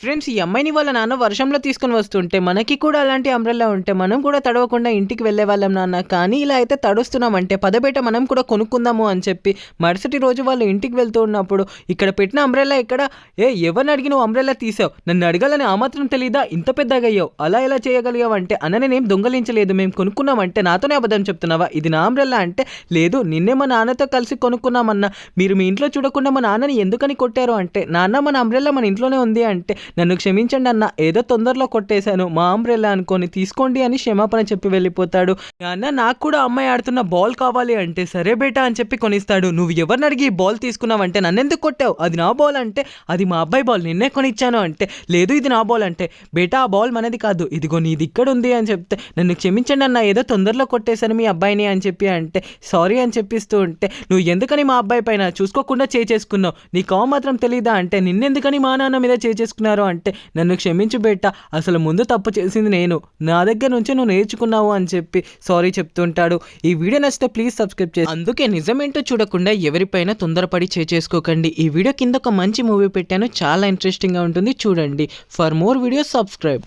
Friends ఈ అమ్మాయిని వాళ్ళ నాన్న వర్షంలో తీసుకొని వస్తుంటే మనకి కూడా అలాంటి అంబ్రెల్లా ఉంటే మనం కూడా తడవకుండా ఇంటికి వెళ్ళే వాళ్ళం నాన్న. కానీ ఇలా అయితే తడుస్తున్నామంటే పదబేట మనం కూడా కొనుక్కుందాము అని చెప్పి మరుసటి రోజు వాళ్ళు ఇంటికి వెళ్తూ ఉన్నప్పుడు ఇక్కడ పెట్టిన అంబ్రెల్లా ఇక్కడ ఏ ఎవరిని అడిగి నువ్వు అంబ్రెల్లా తీసావు? నన్ను అడగాలని ఆ మాత్రం తెలీదా? ఇంత పెద్దగా అయ్యావు. అలా ఎలా చేయగలిగావు అంటే అన్న నేనేం దొంగలించలేదు. మేము కొనుక్కున్నామంటే నాతోనే అబద్ధం చెప్తున్నావా? ఇది నా అంబ్రెల్లా అంటే లేదు నిన్నే మా నాన్నతో కలిసి కొనుక్కున్నామన్నా. మీరు మీ ఇంట్లో చూడకుండా మా నాన్నని ఎందుకని కొట్టారు అంటే నాన్న మన అంబ్రెల్లా మన ఇంట్లోనే ఉంది అంటే నన్ను క్షమించండి అన్న ఏదో తొందరలో కొట్టేశాను. మా అంబ్రెల్లా అనుకొని తీసుకోండి అని క్షమాపణ చెప్పి వెళ్ళిపోతాడు. నాన్న నాకు కూడా అమ్మాయి ఆడుతున్న బాల్ కావాలి అంటే సరే బేటా అని చెప్పి కొనిస్తాడు. నువ్వు ఎవరిని అడిగి ఈ బాల్ తీసుకున్నావంటే నన్ను ఎందుకు కొట్టావు? అది నా బాల్ అంటే అది మా అబ్బాయి బాల్. నిన్నే కొనిచ్చాను అంటే లేదు ఇది నా బాల్ అంటే. బేటా ఆ బాల్ మనది కాదు. ఇదిగో నీది ఇక్కడ ఉంది అని చెప్తే నన్ను క్షమించండి అన్న ఏదో తొందరలో కొట్టేశాను మీ అబ్బాయిని అని చెప్పి అంటే సారీ అని చెప్పిస్తూ ఉంటే నువ్వు ఎందుకని మా అబ్బాయి పైన చూసుకోకుండా చేసుకున్నావు? నీకు మాత్రం తెలీదా అంటే నిన్నెందుకని మా నాన్న మీద చేసుకున్నారు? అంటే నన్ను క్షమించు బెట్ట అసలు ముందు తప్పు చేసింది నేను. నా దగ్గర నుంచి నువ్వు నేర్చుకున్నావు అని చెప్పి సారీ చెప్తుంటాడు. ఈ వీడియో నచ్చితే ప్లీజ్ సబ్స్క్రైబ్ చేసి అందుకే నిజమేంటో చూడకుండా ఎవరిపైన తొందరపడి చేసుకోకండి. ఈ వీడియో కింద ఒక మంచి మూవీ పెట్టాను చాలా ఇంట్రెస్టింగ్గా ఉంటుంది. చూడండి. For more videos subscribe.